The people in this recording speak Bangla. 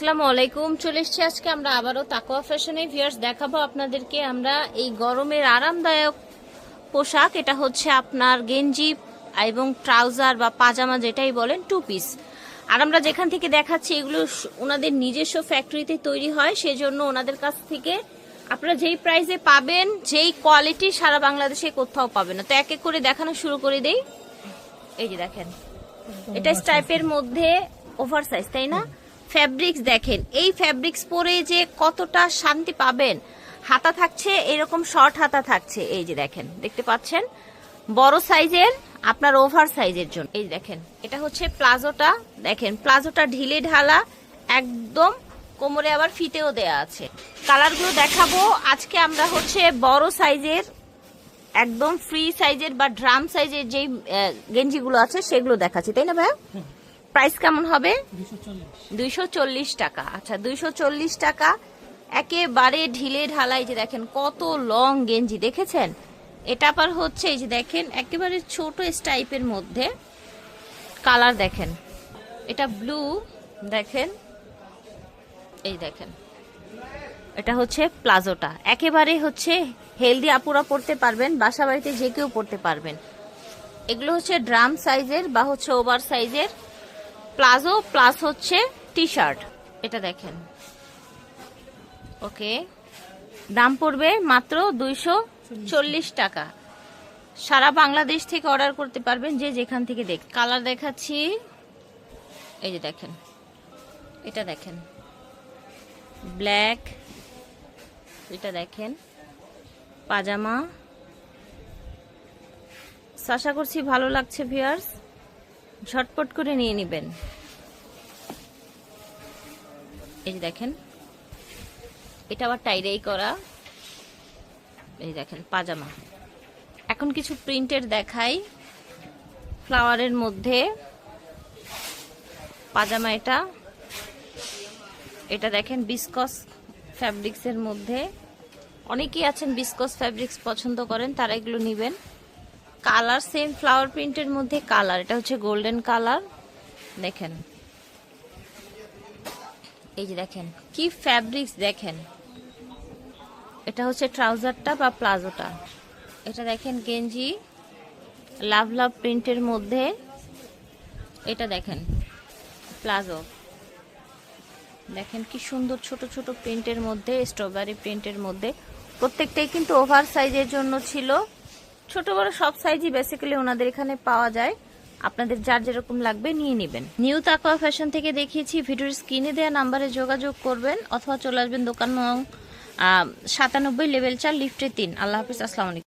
আসসালামু আলাইকুম। চলে এসেছি আজকে আমরা আবারও তাকোয়া ফ্যাশনে। ভিয়ার্স দেখাবো আপনাদেরকে আমরা এই গরমের আরামদায়ক পোশাক। এটা হচ্ছে আপনার গেঞ্জি এবং ট্রাউজার বা পাজামা যেটাই বলেন টু পিস আর আমরা যেখান থেকে দেখাচ্ছি এগুলো ওনাদের নিজস্ব ফ্যাক্টরিতে তৈরি হয়। সেজন্য ওনাদের কাছ থেকে আপনারা যেই প্রাইসে পাবেন যেই কোয়ালিটি সারা বাংলাদেশে কোথাও পাবেন না। তো এক এক করে দেখানো শুরু করে দেই। এই যে দেখেন এটা স্টাইপের মধ্যে ওভার সাইজ তাই না? ফ্যাব্রিক্স দেখেন। এই ফ্যাব্রিক্স পরে যে কতটা শান্তি পাবেন, হাতা থাকছে, এরকম শর্ট হাতা থাকছে। এই যে দেখেন, দেখতে পাচ্ছেন? বড় সাইজের, আপনার ওভার সাইজের জন্য। এই দেখেন, এটা হচ্ছে প্লাজোটা। দেখেন, প্লাজোটা ঢিলে ঢালা, একদম কোমরে আবার ফিতেও দেয়া আছে। কালারগুলো দেখাবো। আজকে আমরা হচ্ছে বড় সাইজের, একদম ফ্রি সাইজের বা ড্রাম সাইজের যেই গেঞ্জিগুলো আছে, সেগুলো দেখাচ্ছি। তাই না ভাই প্রাইস কেমন হবে? দুইশো চল্লিশ। টাকা। আচ্ছা দুইশো চল্লিশ টাকা। একেবারে ঢিলে ঢালাই যে দেখেন কত লং গেঞ্জি দেখেছেন? এটা আবার হচ্ছে এই যে দেখেন একেবারে ছোট স্টাইপের মধ্যে কালার দেখেন। এটা ব্লু দেখেন। এই দেখেন। এটা হচ্ছে প্লাজোটা। একেবারে হচ্ছে হেলদি আপুরা পড়তে পারবেন বাসা বাড়িতে যে কেউ পড়তে পারবেন। এগুলো হচ্ছে ড্রাম সাইজের বা হচ্ছে ওভার সাইজের প্লাজো প্লাস হচ্ছে টি শার্ট এটা দেখেন। ওকে। দাম পড়বে মাত্র দুইশো চল্লিশ টাকা। সারা বাংলাদেশ থেকে অর্ডার করতে পারবেন যে যেখান থেকে দেখ কালার দেখাচ্ছি। এই যে দেখেন। এটা দেখেন। ব্ল্যাক। এটা দেখেন। পাজামা। আশা করছি ভালো লাগছে ভিয়ার্স ঝটপট করে নিয়ে নেবেন। এই যে দেখেন, এটা আবার টাইরাই করা। এই দেখেন, পাজামা। এখন কিছু প্রিন্টের দেখাই। ফ্লাওয়ারের মধ্যে পাজামা এটা। এটা দেখেন, বিসকস ফ্যাব্রিক্সের মধ্যে। অনেকেই আছেন বিসকস ফ্যাব্রিক্স পছন্দ করেন, তারা এগুলো নেবেন। কালার সেম ফ্লাওয়ার প্রিন্টের মধ্যে কালার। এটা হচ্ছে গোল্ডেন কালার। দেখেন। এই যে দেখেন, কি ফ্যাব্রিক্স দেখেন। এটা হচ্ছে ট্রাউজারটা বা প্লাজোটা। এটা দেখেন গেঞ্জি লাভ লাভ প্রিন্টের মধ্যে। এটা দেখেন, প্লাজো। দেখেন কি সুন্দর ছোট ছোট প্রিন্টের মধ্যে স্ট্রবেরি প্রিন্টের মধ্যে। প্রত্যেকটাই কিন্তু ওভার সাইজের জন্য ছিল। ছোট বড় সব সাইজই বেসিক্যালি ওনাদের এখানে পাওয়া যায়। আপনাদের যার যেরকম লাগবে নিয়ে নেবেন। নিউ তাকোয়া ফ্যাশন থেকে দেখিয়েছি, ভিডিওর স্ক্রিনে দেওয়া নাম্বারে যোগাযোগ করবেন অথবা চলে আসবেন দোকান সাতানব্বই লেভেল চার লিফটে তিন। আল্লাহ হাফিজ, আসসালামু আলাইকুম।